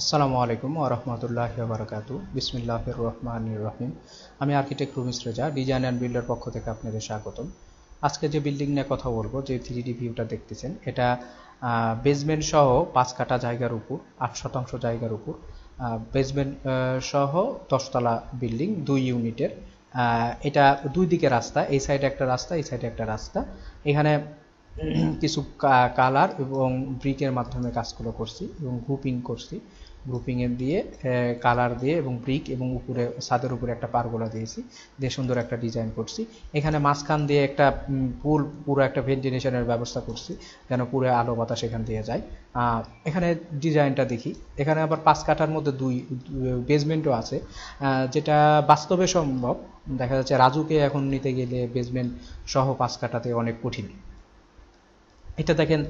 আসসালামু আলাইকুম ওরহমতুল্লাহ বারকাতু বিসমিল্লাহ রহমান রহিম। আমি architect Rumis Reza, design and builder পক্ষ থেকে আপনাদের স্বাগতম। আজকে যে বিল্ডিং নিয়ে কথা বলব, যে থ্রি ডি ভিউটা দেখতেছেন, এটা বেসমেন্ট সহ পাঁচ কাটা জায়গার উপর, আট শতাংশ জায়গার উপর বেসমেন্ট সহ দশতলা বিল্ডিং, দুই ইউনিটের। এটা দুই দিকে রাস্তা, এই সাইডে একটা রাস্তা, এই সাইডে একটা রাস্তা। এখানে কিছু কালার এবং ব্রিকের মাধ্যমে কাজগুলো করছি এবং গ্রুপিং করছি। গ্রুপিং এর দিয়ে কালার দিয়ে এবং ব্রিক এবং উপরে, ছাদের উপরে একটা পারগোলা দিয়েছি। দিয়ে সুন্দর একটা ডিজাইন করছি। এখানে মাঝখান দিয়ে একটা পুল, পুরো একটা ভেন্টিলেশনের ব্যবস্থা করছি যেন পুরো আলো বাতাস এখান দিয়ে যায়। এখানে ডিজাইনটা দেখি। এখানে আবার পাঁচ কাঠার মধ্যে দুই বেসমেন্টও আছে। যেটা বাস্তবে সম্ভব, দেখা যাচ্ছে রাজুকে এখন নিতে গেলে বেসমেন্ট সহ পাঁচ কাটাতে অনেক কঠিন। এটা দেখেন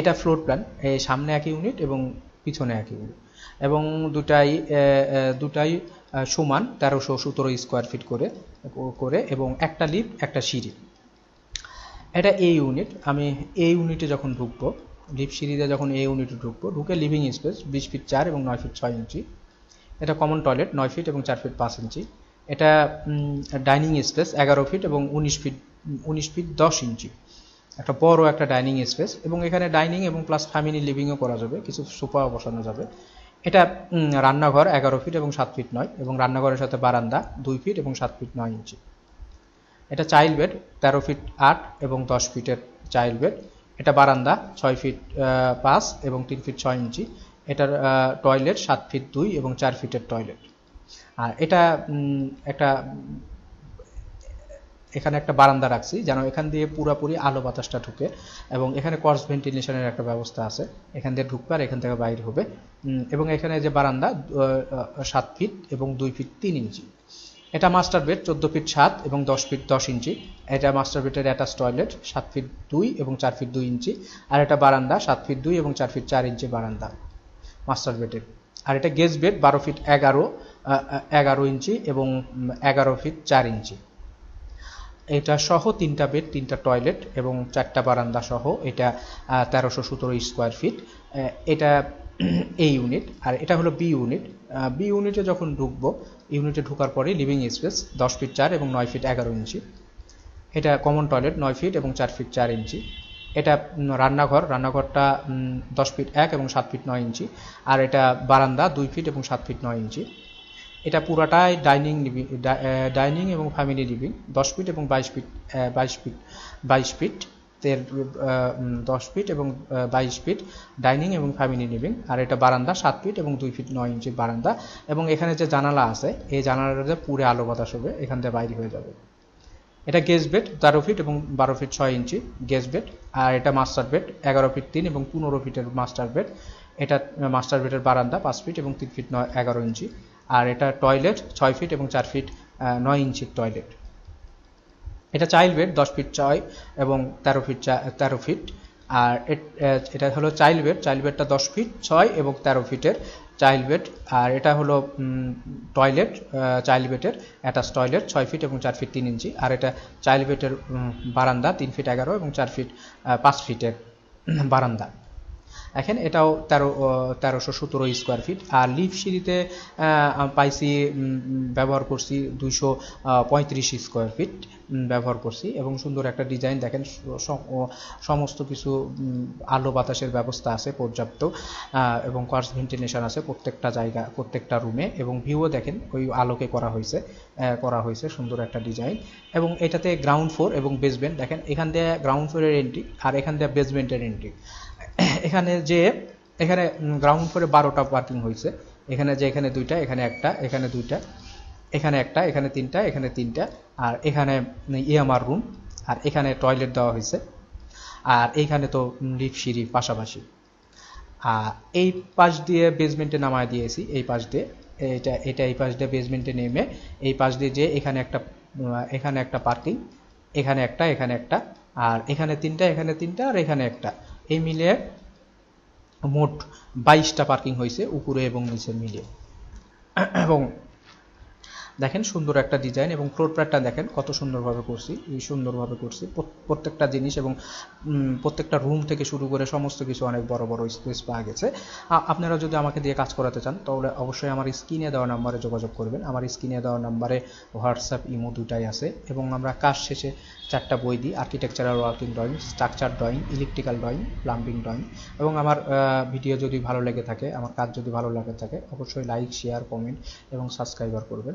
এটা ফ্লোর প্ল্যান সামনে এক ইউনিট এবং পিছনে এক ইউনিট এবং দুটাই দুটাই সমান তেরোশো সতেরো স্কোয়ার ফিট করে করে এবং একটা লিফট একটা সিঁড়ি। এটা এ ইউনিট আমি এ ইউনিটে যখন ঢুকবো লিফট সিঁড়িতে যখন এ ইউনিটে ঢুকবো, ঢুকে লিভিং স্পেস বিশ ফিট চার এবং নয় ফিট ছয় ইঞ্চি এটা কমন টয়লেট নয় ফিট এবং চার ফিট পাঁচ ইঞ্চি এটা ডাইনিং স্পেস এগারো ফিট এবং উনিশ ফিট উনিশ ফিট দশ ইঞ্চি একটা বড় একটা ডাইনিং স্পেস, এবং এখানে ডাইনিং এবং প্লাস ফ্যামিলি লিভিংও করা যাবে, কিছু সোফাও বসানো যাবে। এটা রান্নাঘর এগারো ফিট এবং সাত ফিট নয়, এবং রান্নাঘরের সাথে বারান্দা দুই ফিট এবং সাত ফিট নয় ইঞ্চি। এটা চাইল্ড বেড, তেরো ফিট আট এবং দশ ফিটের চাইল্ড বেড। এটা বারান্দা ছয় ফিট পাঁচ এবং তিন ফিট ছয় ইঞ্চি। এটার টয়লেট সাত ফিট দুই এবং চার ফিটের টয়লেট। আর এটা একটা এখানে একটা বারান্দা রাখছি, যেন এখান দিয়ে পুরোপুরি আলো বাতাসটা ঢুকে এবং এখানে কর্স ভেন্টিলেশনের একটা ব্যবস্থা আছে। এখান দিয়ে ঢুকবে আর এখান থেকে বাইরে হবে। এবং এখানে যে বারান্দা সাত ফিট এবং দুই ফিট তিন ইঞ্চি। এটা মাস্টার বেড চোদ্দ ফিট সাত এবং দশ ফিট দশ ইঞ্চি। এটা মাস্টার বেডের অ্যাটাচ টয়লেট সাত ফিট দুই এবং চার ফিট দুই ইঞ্চি। আর এটা বারান্দা, সাত ফিট দুই এবং চার ফিট চার ইঞ্চি বারান্দা মাস্টার বেডের আর এটা গেজ বেড বারো ফিট এগারো এগারো ইঞ্চি এবং এগারো ফিট চার ইঞ্চি। এটা সহ তিনটা বেড, তিনটা টয়লেট এবং চারটা বারান্দা সহ এটা তেরোশো সতেরো স্কোয়ার ফিট এটা এ ইউনিট আর এটা হলো বি ইউনিট বি ইউনিটে যখন ঢুকবো ইউনিটে ঢোকার পরে লিভিং স্পেস দশ ফিট চার এবং নয় ফিট এগারো ইঞ্চি। এটা কমন টয়লেট নয় ফিট এবং চার ফিট চার ইঞ্চি। এটা রান্নাঘর, রান্নাঘরটা দশ ফিট এক এবং সাত ফিট নয় ইঞ্চি। আর এটা বারান্দা দুই ফিট এবং সাত ফিট নয় ইঞ্চি। এটা পুরাটাই ডাইনিং লিভিং ডাইনিং এবং ফ্যামিলি লিভিং দশ ফিট এবং বাইশ ফিট বাইশ ফিট বাইশ ফিট এর দশ ফিট এবং বাইশ ফিট ডাইনিং এবং ফ্যামিলি লিভিং আর এটা বারান্দা সাত ফিট এবং দুই ফিট নয় ইঞ্চি বারান্দা, এবং এখানে যে জানালা আছে, এই জানালাটা পুরে আলো বাতাস হবে, এখান থেকে বাইরে হয়ে যাবে। এটা গেজ বেড তেরো ফিট এবং বারো ফিট ছয় ইঞ্চি গেজ বেড আর এটা মাস্টার বেড এগারো ফিট তিন এবং পনেরো ফিটের মাস্টার বেড এটা মাস্টার বেডের বারান্দা পাঁচ ফিট এবং তিন ফিট নয়, এগারো ইঞ্চি আর এটা টয়লেট ছয় ফিট এবং চার ফিট নয় ইঞ্চির টয়লেট এটা চাইল্ড বেড দশ ফিট ছয় এবং তেরো ফিট তেরো ফিট আর এটা হলো চাইল্ড বেড চাইল্ড বেডটা দশ ফিট ছয় এবং তেরো ফিটের চাইল্ড বেড আর এটা হলো টয়লেট চাইল্ড বেডের অ্যাটাচ টয়লেট ছয় ফিট এবং চার ফিট তিন ইঞ্চি। আর এটা চাইল্ড বেডের বারান্দা, তিন ফিট এগারো এবং চার ফিট পাঁচ ফিটের বারান্দা। এখন এটাও তেরো তেরোশো সতেরো স্কোয়ার ফিট আর লিফ সিঁড়িতে পাইছি ব্যবহার করছি দুইশো পঁয়ত্রিশ স্কোয়ার ফিট ব্যবহার করছি। এবং সুন্দর একটা ডিজাইন দেখেন সমস্ত কিছু আলো বাতাসের ব্যবস্থা আছে পর্যাপ্ত এবং কর্স ভেন্টিলেশন আছে প্রত্যেকটা জায়গা, প্রত্যেকটা রুমে এবং ভিউও দেখেন, ওই আলোকে করা হয়েছে। করা হয়েছে, সুন্দর একটা ডিজাইন এবং এটাতে গ্রাউন্ড ফ্লোর এবং বেসমেন্ট দেখেন, এখান দিয়ে গ্রাউন্ড ফ্লোরের এন্ট্রি আর এখান দিয়ে বেসমেন্টের এন্ট্রি এখানে যে, এখানে গ্রাউন্ড ফ্লোরে বারোটা পার্কিং হয়েছে। এখানে যে, এখানে দুইটা, এখানে একটা, এখানে দুইটা, এখানে একটা, এখানে তিনটা এখানে তিনটা, আর এখানে ইএমআর রুম আর এখানে টয়লেট দেওয়া হয়েছে। আর এইখানে তো লিফট সিঁড়ি পাশাপাশি। এই পাশ দিয়ে বেসমেন্টে নামায় দিয়েছি, এই পাশ দিয়ে। এটা এটা এই পাশ দিয়ে বেসমেন্টে নেমে, এই পাশ দিয়ে যে এখানে একটা এখানে একটা পার্কিং এখানে একটা এখানে একটা, আর এখানে তিনটা এখানে তিনটা, আর এখানে একটা। এই মিলে মোট বাইশটা পার্কিং হয়েছে, উপরে এবং নিচে মিলে। এবং দেখেন সুন্দর একটা ডিজাইন এবং ফ্লোর প্ল্যাটটা দেখেন কত সুন্দরভাবে করছি সুন্দরভাবে করছি। প্রত- প্রত্যেকটা জিনিস এবং প্রত্যেকটা রুম থেকে শুরু করে সমস্ত কিছু অনেক বড় বড় স্পেস পাওয়া গেছে। আপনারা যদি আমাকে দিয়ে কাজ করাতে চান, তাহলে অবশ্যই আমার স্ক্রিনে দেওয়া নাম্বারে যোগাযোগ করবেন। আমার স্ক্রিনে দেওয়া নাম্বারে হোয়াটসঅ্যাপ ইমো দুটাই আছে এবং আমরা কাজ শেষে চারটা বই দিই architectural working drawing structure drawing electrical drawing plumbing drawing এবং আমার ভিডিও যদি ভালো লেগে থাকে, আমার কাজ যদি ভালো লাগে থাকে, অবশ্যই লাইক শেয়ার কমেন্ট এবং সাবস্ক্রাইবার করবেন।